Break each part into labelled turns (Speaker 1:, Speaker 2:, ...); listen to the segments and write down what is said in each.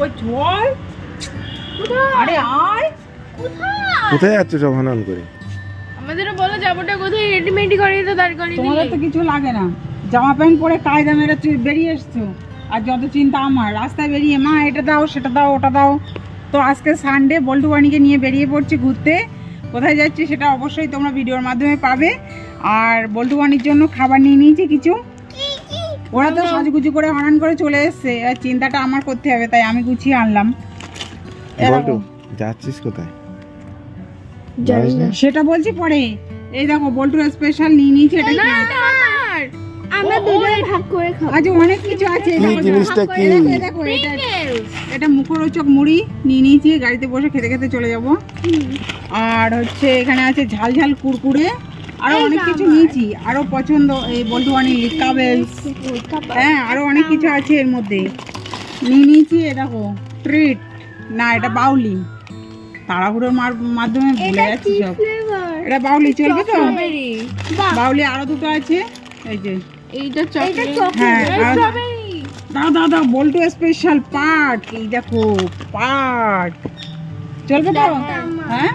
Speaker 1: ওই আরে আয়।
Speaker 2: কোথায়? যাচ্ছ সব হনন করে?
Speaker 3: আমাদেরও বলো যাবোটা কোথায় রেডিমেডি তো দাঁড়
Speaker 1: তোমাদের তো কিছু লাগে না। জামা প্যান্ট পরে কায়দা মেরে বেরিয়ে এসছো। আর যত চিন্তা আমার রাস্তায় বেরিয়ে মা এটা দাও সেটা দাও ওটা দাও। তো আজকে সানডে বল্টু বাণীকে নিয়ে বেরিয়ে পড়ছি ঘুরতে। কোথায় যাচ্ছি সেটা অবশ্যই তোমরা ভিডিওর মাধ্যমে পাবে। আর বল্টু বাণীর জন্য খাবার নিয়ে নিয়েছি কিছু। ওরা তো সাজুগুজু করে হরান করে চলে এসছে। আর চিন্তাটা আমার করতে হবে তাই আমি গুছিয়ে আনলাম।
Speaker 2: যাচ্ছিস কোথায়?
Speaker 1: সেটা বলছি পরে। এই দেখো বল্টুর স্পেশাল নিয়ে নিয়েছি এটা?
Speaker 3: আমরা। দুজনে ভাগ করে খাব।
Speaker 1: আজ অনেক কিছু আছে।
Speaker 2: জিনিসটা কি?
Speaker 1: এই দেখো, এই দেখো এটা। এটা মুখরোচক মুড়ি। নিয়ে নিয়েছি গাড়িতে বসে খেতে খেতে চলে যাব। আর হচ্ছে এখানে আছে ঝাল ঝাল কুরকুরে। আরও অনেক কিছু নিয়েছি। আরও পছন্দ এই বল্টু বানি লিকাবেলস হ্যাঁ আরও অনেক কিছু আছে এর মধ্যে। নিয়ে নিয়েছি এ দেখো ট্রিট না এটা বাউলি। তাড়াহুড়োর মার- মাধ্যমে ভুলে যাচ্ছি সব। এটা বাউলি চলবে তো? বাউলি আরও দুটো আছে। এই যে।
Speaker 3: এইটা
Speaker 1: হ্যাঁ দাও দাও। দাও বল্টু স্পেশাল পাট এই দেখো পাট চলবে তো? হ্যাঁ।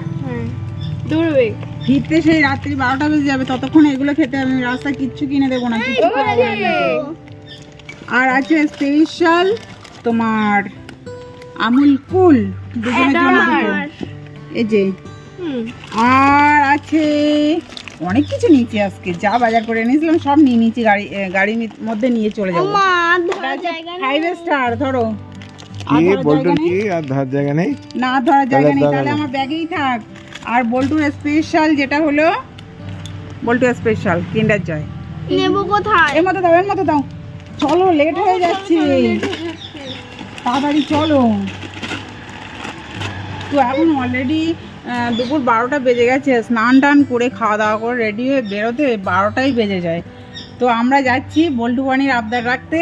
Speaker 3: দৌড়বে।
Speaker 1: ফিরতে সেই রাত্রি বারোটা বেজে যাবে। ততক্ষণ এগুলো খেতে হবে আমি রাস্তায় কিচ্ছু কিনে দেবো না। আর আছে স্পেশাল তোমার আমুল কুল দুজনের জন্য এই যে। আর আছে অনেক কিছু নিয়েছি আজকে যা বাজার করে এনেছিলাম সব নিয়ে নিয়েছি গাড়ি গাড়ির মধ্যে নিয়ে চলে যাব। ফাইভ স্টার ধরো। আর ধরার জায়গা নেই?
Speaker 2: আর ধার জায়গা নেই?
Speaker 1: না আর ধরার জায়গা নেই তাহলে আমার ব্যাগেই থাক। আর বল্টুর স্পেশাল যেটা হলো বল্টু স্পেশাল কিন্ডার জয়
Speaker 3: নেব কোথায়?
Speaker 1: এর মতো দাও এর মতো দাও। চলো লেট হয়ে যাচ্ছে। তাড়াতাড়ি চলো। তো এখন অলরেডি দুপুর বারোটা বেজে গেছে। স্নান টান করে খাওয়া দাওয়া করে রেডি হয়ে বেরোতে বারোটাই বেজে যায়। তো আমরা যাচ্ছি বল্টু বাণীর আবদার রাখতে।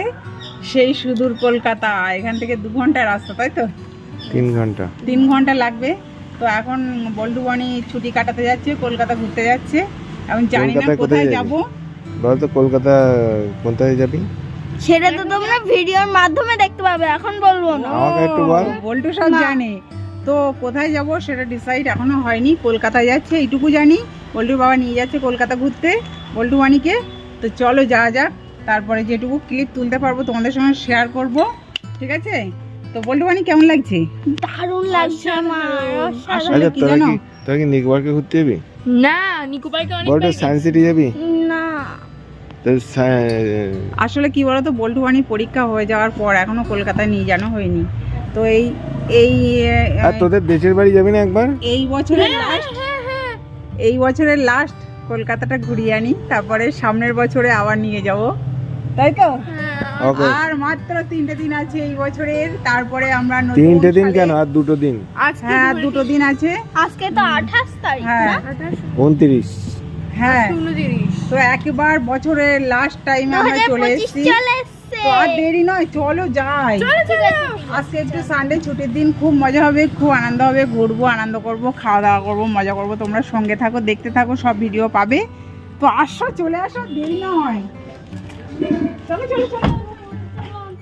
Speaker 1: সেই সুদূর কলকাতা। এখান থেকে দু ঘণ্টা রাস্তা তাই তো?
Speaker 2: তিন ঘণ্টা।
Speaker 1: তিন ঘণ্টা লাগবে। তো এখন বল্টু বাণী ছুটি কাটাতে যাচ্ছে কলকাতা ঘুরতে যাচ্ছে। এখন জানি না
Speaker 2: কোথায় যাবি? বল তো কলকাতা কোথায় যাবি?
Speaker 3: সেটা তো তোমরা ভিডিওর মাধ্যমে দেখতে পাবে এখন বলব না।
Speaker 2: আমাকে একটু বল।
Speaker 1: বল্টু সব জানে। তো কোথায় যাব সেটা ডিসাইড এখনও হয়নি কলকাতায় যাচ্ছে এইটুকু জানি। বল্টুর বাবা নিয়ে যাচ্ছে কলকাতা ঘুরতে বল্টু বাণীকে তো চলো যা যাক তারপরে যেটুকু ক্লিপ তুলতে পারব তোমাদের সঙ্গে শেয়ার করব ঠিক আছে? তো বল্টু বাণী কেমন লাগছে?
Speaker 3: দারুণ লাগছে আমার
Speaker 1: আসলে
Speaker 2: আচ্ছা
Speaker 1: কি
Speaker 2: তোরা
Speaker 1: জানো?
Speaker 2: কি তোরা কি নিকবারকে ঘুরতে যাবি?
Speaker 3: না নিকুপাইকে অনেক
Speaker 2: বলটু সায়েন্স সিটি যাবি?
Speaker 3: না।
Speaker 1: আসলে কি বলতো বল্টু বাণী পরীক্ষা হয়ে যাওয়ার পর এখনও কলকাতায় নিয়ে জানো হয়নি। তো এই এই
Speaker 2: আর তোদের দেশের বাড়ি যাবি না একবার?
Speaker 1: এই বছরের লাস্ট
Speaker 3: হ্যাঁ,
Speaker 1: এই বছরের লাস্ট কলকাতাটা ঘুরিয়ে আনি তারপরে সামনের বছরে আবার নিয়ে যাব। তাই তো? আর মাত্র তিনটে দিন আছে এই বছরের তারপরে আমরা
Speaker 2: তিনটে দিন কেন? আর দুটো দিন?
Speaker 1: হ্যাঁ দুটো দিন। আছে।
Speaker 3: আজকে তো আঠাশ তারিখ
Speaker 1: হ্যাঁ। হ্যাঁ।
Speaker 3: উনত্রিশ।
Speaker 1: তো একবার বছরের লাস্ট টাইমে আমরা
Speaker 3: চলে এসেছি।
Speaker 1: তো আর দেরি নয় চলো যাই। আজকে একটু সানডে ছুটির দিন খুব মজা হবে খুব আনন্দ হবে ঘুরবো আনন্দ করব খাওয়া দাওয়া করব মজা করব। তোমরা সঙ্গে থাকো দেখতে থাকো সব ভিডিও পাবে। তো আসো চলে আসো দেরি নয়। চলো চলো চলো